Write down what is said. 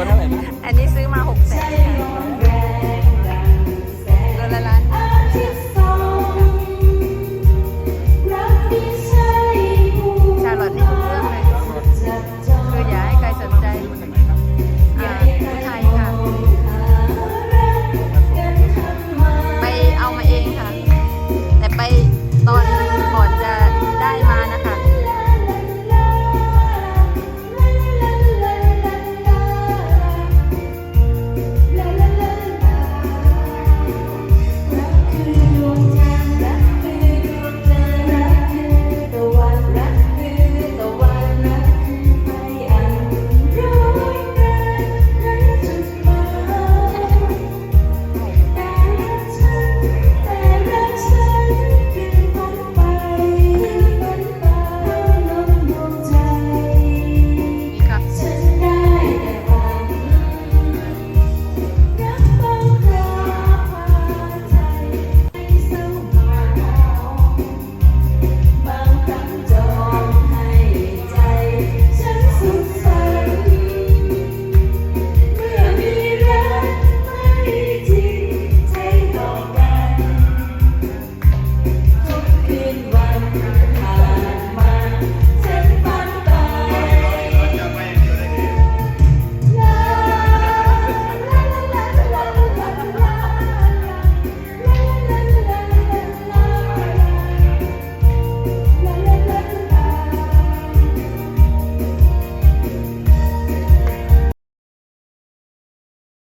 ตัวเท่าไหร่นะอันนี้ซื้อมา 60